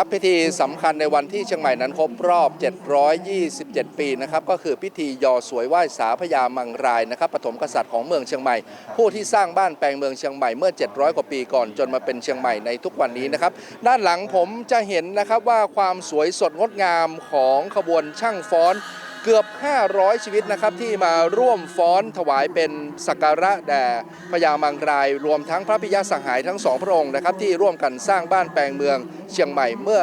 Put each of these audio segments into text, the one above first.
ครับพิธีสำคัญในวันที่เชียงใหม่นั้นครบรอบ 727 ปีนะครับก็คือพิธียอสวยไหว้สาพญามังรายนะครับปฐมกษัตริย์ของเมืองเชียงใหม่ ผู้ที่สร้างบ้านแปลงเมืองเชียงใหม่เมื่อ 700 กว่าปีก่อนจนมาเป็นเชียงใหม่ในทุกวันนี้นะครับด้านหลังผมจะเห็นนะครับว่าความสวยสดงดงามของขบวนช่างฟ้อน เกือบ 500 ชีวิตนะครับที่มาร่วมฟ้อนถวายเป็นสักการะแด่พญามังราย รวมทั้งพระพิยาสหายทั้งสองพระองค์นะครับที่ร่วมกันสร้างบ้านแปลงเมืองเชียงใหม่เมื่อ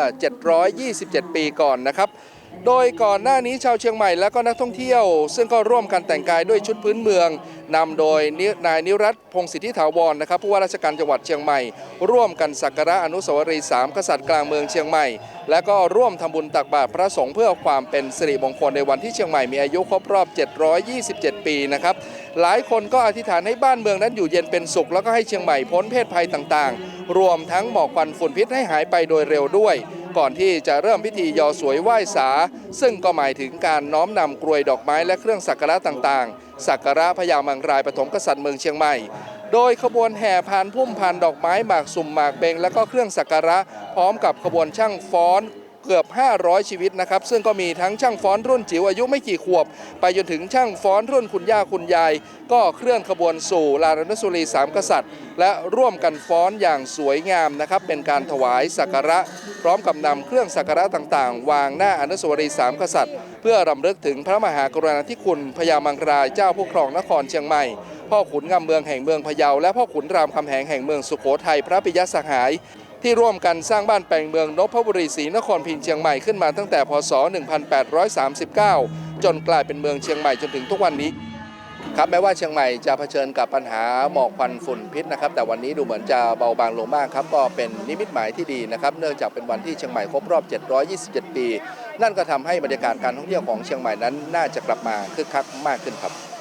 727 ปีก่อนนะครับ โดยก่อนหน้านี้ชาวเชียงใหม่และก็นักท่องเที่ยว ซึ่งก็ร่วมกันแต่งกายด้วยชุดพื้นเมืองนำโดยนายนิรัตพงศิทธิถาวรนะครับผู้ว่าราชการจังหวัดเชียงใหม่ ร่วมกันสักการะอนุสาวรีย์สามกษัตริย์กลางเมืองเชียงใหม่ และก็ร่วมทำบุญตักบาตรพระสงฆ์เพื่อความเป็นสิริมงคลในวันที่เชียงใหม่มีอายุครบรอบ 727 ปีนะครับหลายคนก็อธิษฐานให้บ้านเมืองนั้นอยู่เย็นเป็นสุข แล้วก็ให้เชียงใหม่พ้นเพศภัยต่างๆ รวมทั้งหมอกควันฝุ่นพิษให้หายไปโดยเร็วด้วย ก่อนที่จะเริ่มพิธียอสวยไหว้สา ซึ่งก็หมายถึงการน้อมนำกรวยดอกไม้และเครื่องสักการะต่างๆ สักการะพญามังรายปฐมกษัตริย์เมืองเชียงใหม่ โดยขบวนแห่พานพุ่มพานดอกไม้หมากสุ่มหมากเบงและก็เครื่องสักการะพร้อมกับขบวนช่างฟ้อน เกือบ 500 ชีวิตนะครับ ซึ่งก็มีทั้งช่างฟ้อนรุ่นจิ๋วอายุไม่กี่ขวบ ไปจนถึงช่างฟ้อนรุ่นคุณย่าคุณยาย ก็เคลื่อนขบวนสู่ลานอนุสาวรีสามกษัตริย์ และร่วมกันฟ้อนอย่างสวยงามนะครับ เป็นการถวายสักการะ พร้อมกับนำเครื่องสักการะต่างๆ วางหน้าอนุสาวรีย์สามกษัตริย์ เพื่อรำลึกถึงพระมหากรุณาธิคุณพญามังรายเจ้าผู้ครองนครเชียงใหม่พ่อขุนงำเมืองแห่งเมืองพะเยา และพ่อขุนรามคำแหงแห่งเมืองสุโขทัยพระปิยสหาย ที่ร่วมกันสร้างบ้านแปลงเมืองนพบุรีศรีนครพิงเชียงใหม่ขึ้นมาตั้งแต่พศ 1839 จนกลายเป็นเมืองเชียงใหม่จนถึงทุกวันนี้ครับแม้ว่าเชียงใหม่จะเผชิญกับปัญหาหมอกควันฝุ่นพิษนะครับแต่วันนี้ดูเหมือนจะเบาบางลงมากครับก็เป็นนิมิตหมายที่ดีนะครับเนื่องจากเป็นวันที่เชียงใหม่ครบรอบ 727 ปี นั่นก็ทำให้บรรยากาศการท่องเที่ยวของเชียงใหม่นั้นน่าจะกลับมาคึกคักมากขึ้นครับ